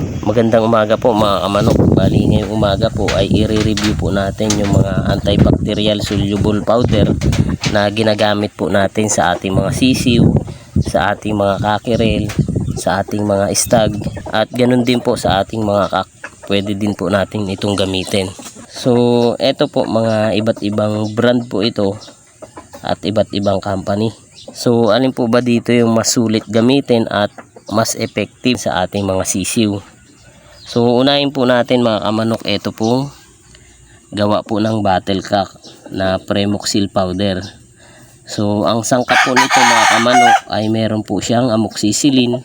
Magandang umaga po mga kamanok. Bali ngayong umaga po ay i-review po natin yung mga antibacterial soluble powder na ginagamit po natin sa ating mga sisiw, sa ating mga kakirel, sa ating mga stag at ganun din po sa ating mga kak. Pwede din po natin itong gamitin. So, eto po mga iba't ibang brand po ito at iba't ibang company. So, alin po ba dito yung mas sulit gamitin at mas effective sa ating mga sisiw? So, unahin po natin mga kamanok, ito po gawa po ng battlecock na premoxil powder. So, ang sangkap po nito mga kamanok ay meron po siyang amoxicillin,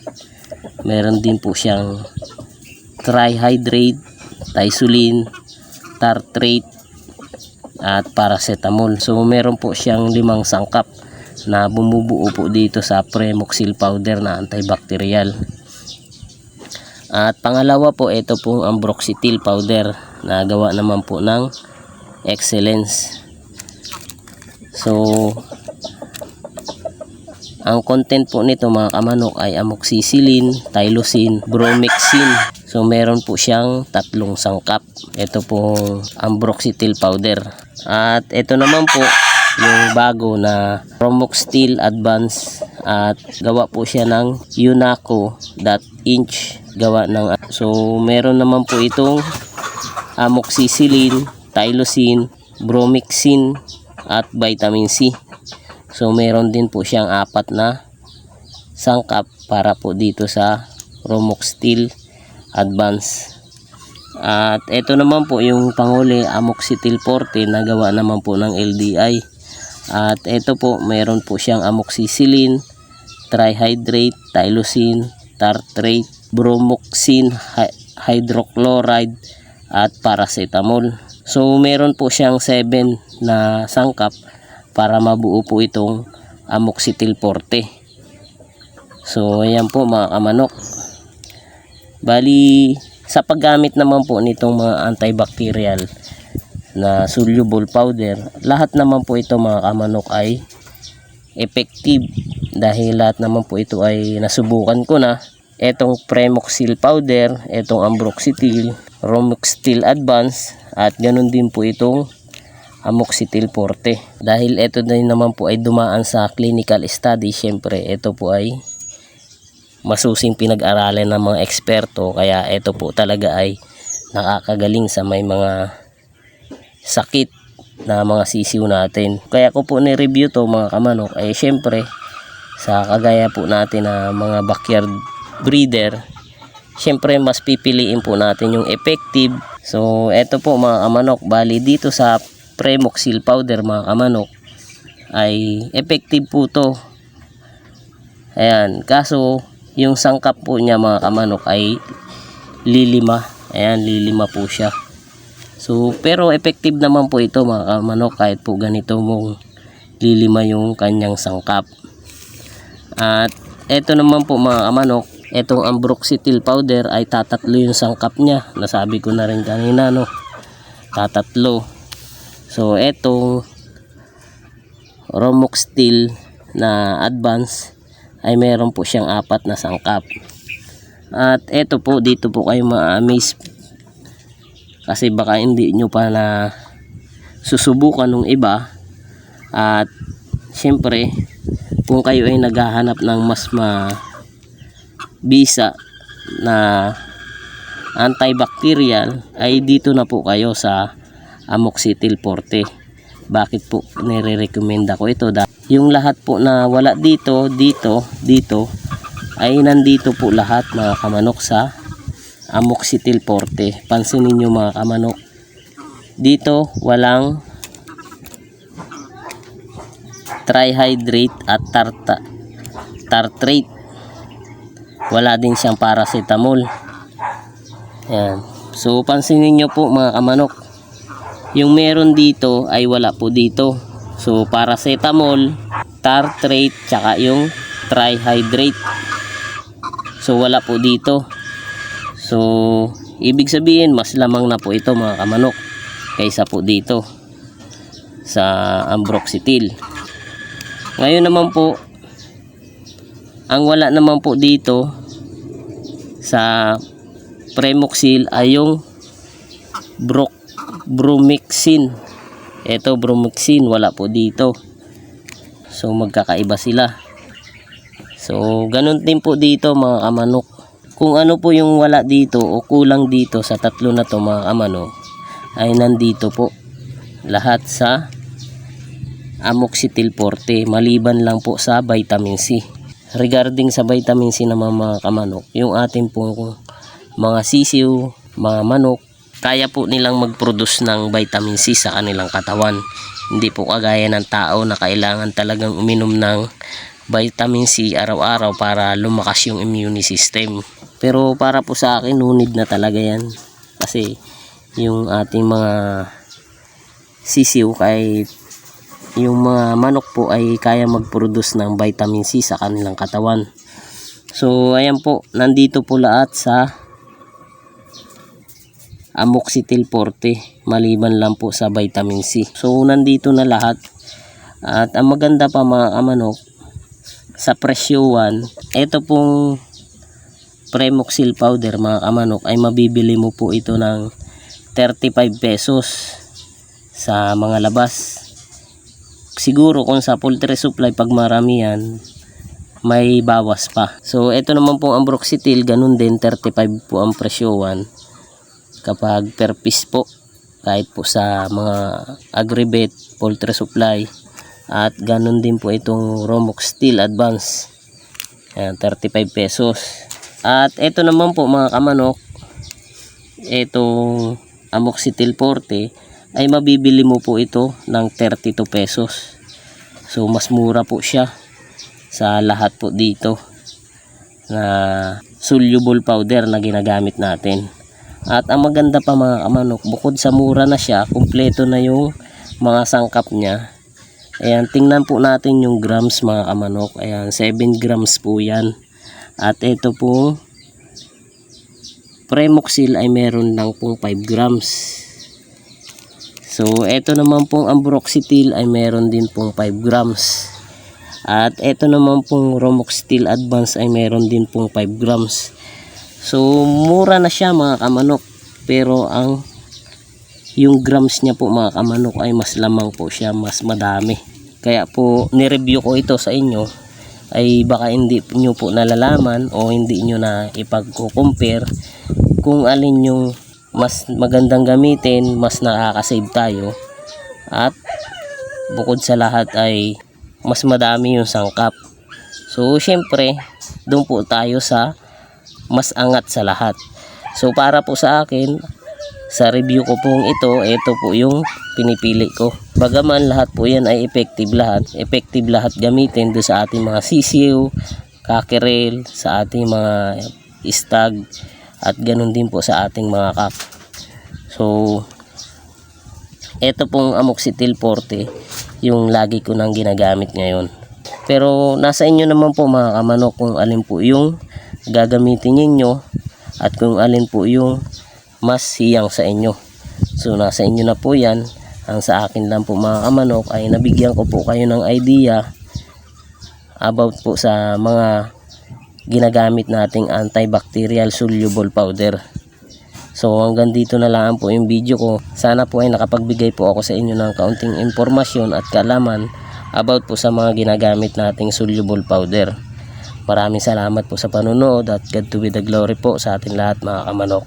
meron din po siyang trihydrate, tisulin, tartrate, at paracetamol. So meron po siyang limang sangkap na bumubuo po dito sa Premoxil powder na antibacterial. At pangalawa po ito pong Ambroxetil powder na gawa naman po ng Excellence. So ang content po nito mga kamanok ay amoxicillin, tylosin, bromexin. So meron po siyang tatlong sangkap. Ito pong ambroxetil powder. At ito naman po yung bago na Promoxtil Advance at gawa po siya ng Unaco dot inch gawa ng so meron naman po itong amoxicillin, tylosin, bromexin at vitamin C. So meron din po siyang apat na sangkap para po dito sa Romoxtil Advance. At ito naman po yung panghuli Amoxetil Forte na gawa naman po ng LDI. At ito po meron po siyang amoxicillin, trihydrate, tylosin, tartrate, bromoxin, hy- hydrochloride at paracetamol. So meron po siyang 7 na sangkap para mabuo po itong amoxetil forte. So ayan po mga kamanok. Bali sa paggamit naman po nitong mga antibacterial na soluble powder, lahat naman po ito mga kamanok ay effective. Dahil lahat naman po ito ay nasubukan ko na. Etong Premoxil powder, etong Ambroxetil, Romoxtil Advance at ganun din po itong amoxetil forte. Dahil ito din naman po ay dumaan sa clinical study, syempre ito po ay masusing pinag-aralan ng mga eksperto. Kaya ito po talaga ay nakakagaling sa may mga sakit na mga sisiw natin. Kaya ko po ni-review to mga kamanok ay syempre sa kagaya po natin na mga backyard breeder syempre mas pipiliin po natin yung effective. So eto po mga kamanok bali dito sa Premoxil powder mga kamanok ay effective po to. Ayan, kaso yung sangkap po niya mga kamanok ay lilima. Ayan, lilima po siya. So, pero effective naman po ito mga kamanok kahit po ganito mong lilima yung kanyang sangkap. At eto naman po mga kamanok, etong ambroxetil powder ay tatatlo yung sangkap niya. Nasabi ko na rin kanina no. Tatatlo. So, etong Romoxtil na advance ay meron po siyang apat na sangkap. At eto po, dito po kayo ma-amaze kasi baka hindi nyo pa na susubukan ng iba. At syempre kung kayo ay naghahanap ng mas ma bisa na antibacterial ay dito na po kayo sa amoxetil forte. Bakit po nire-recommend ako ito? Dahil yung lahat po na wala dito dito dito ay nandito po lahat mga kamanok sa amoxetil forte. Pansinin nyo mga kamanok dito walang trihydrate at tarta, tartrate. Wala din siyang paracetamol. Yan so pansinin nyo po mga kamanok. Yung meron dito ay wala po dito. So paracetamol tartrate tsaka yung trihydrate. So wala po dito so ibig sabihin mas lamang na po ito mga kamanok kaysa po dito sa ambroxetil ngayon naman po ang wala naman po dito sa Premoxil ay yung Broc Bromixin. Ito Bromixin, wala po dito. So magkakaiba sila. So ganun din po dito mga kamanok. Kung ano po yung wala dito o kulang dito sa tatlo na to mga kamanok ay nandito po lahat sa amoxicillin forte maliban lang po sa vitamin C. Regarding sa vitamin C naman mga kamanok, yung ating pong mga sisiw, mga manok, kaya po nilang mag-produce ng vitamin C sa kanilang katawan. Hindi po kagaya ng tao na kailangan talagang uminom ng vitamin C araw-araw para lumakas yung immune system. Pero para po sa akin, nunid na talaga yan. Kasi yung ating mga sisiw kahit yung mga manok po ay kaya mag-produce ng vitamin C sa kanilang katawan. So ayan po, nandito po lahat sa amoxicillin forte maliban lang po sa vitamin C. So nandito na lahat. At ang maganda pa mga kamanok sa presyo 1, ito pong Premoxil powder mga kamanok ay mabibili mo po ito ng 35 pesos sa mga labas. Siguro kung sa poultry supply pag maramihan may bawas pa. So ito naman po ang broxitil ganun din 35 po ang presyowan kapag per piece po kahit po sa mga agribet poultry supply. At ganun din po itong Romox Advance. Ayan, 35 pesos at ito naman po mga kamanok itong amoxicillin forte ay mabibili mo po ito ng 32 pesos. So mas mura po siya sa lahat po dito na soluble powder na ginagamit natin. At ang maganda pa mga kamanok, bukod sa mura na siya, kumpleto na yung mga sangkap niya. Ayan, tingnan po natin yung grams mga kamanok. Ayan, 7 grams po yan. At ito po, Premoxil ay meron lang pong 5 grams. So, ito naman pong Ambroxetil ay meron din pong 5 grams. At ito naman pong Romoxetil Advance ay meron din pong 5 grams. So, mura na siya mga kamanok. Pero ang yung grams niya po mga kamanok ay mas lamang po siya, mas madami. Kaya po, nireview ko ito sa inyo ay baka hindi nyo po nalalaman o hindi nyo na ipagko-compare kung alin yung mas magandang gamitin, mas nakaka-save tayo. At bukod sa lahat ay mas madami yung sangkap. So, syempre, doon po tayo sa mas angat sa lahat. So, para po sa akin, sa review ko pong ito, ito po yung pinipili ko. Bagaman lahat po yan ay effective lahat. Effective lahat gamitin do sa ating mga sisiw, kakerel, sa ating mga stag, at ganun din po sa ating mga kak. So, ito pong amoxicillin forte, yung lagi ko nang ginagamit ngayon. Pero nasa inyo naman po mga kamanok kung alin po yung gagamitin ninyo at kung alin po yung mas siyang sa inyo. So nasa inyo na po yan. Ang sa akin lang po mga kamanok ay nabigyan ko po kayo ng idea about po sa mga ginagamit nating antibacterial soluble powder. So hanggang dito na lang po yung video ko. Sana po ay nakapagbigay po ako sa inyo ng kaunting impormasyon at kalaman about po sa mga ginagamit nating soluble powder. Maraming salamat po sa panonood at God to be the glory po sa ating lahat mga kamanok.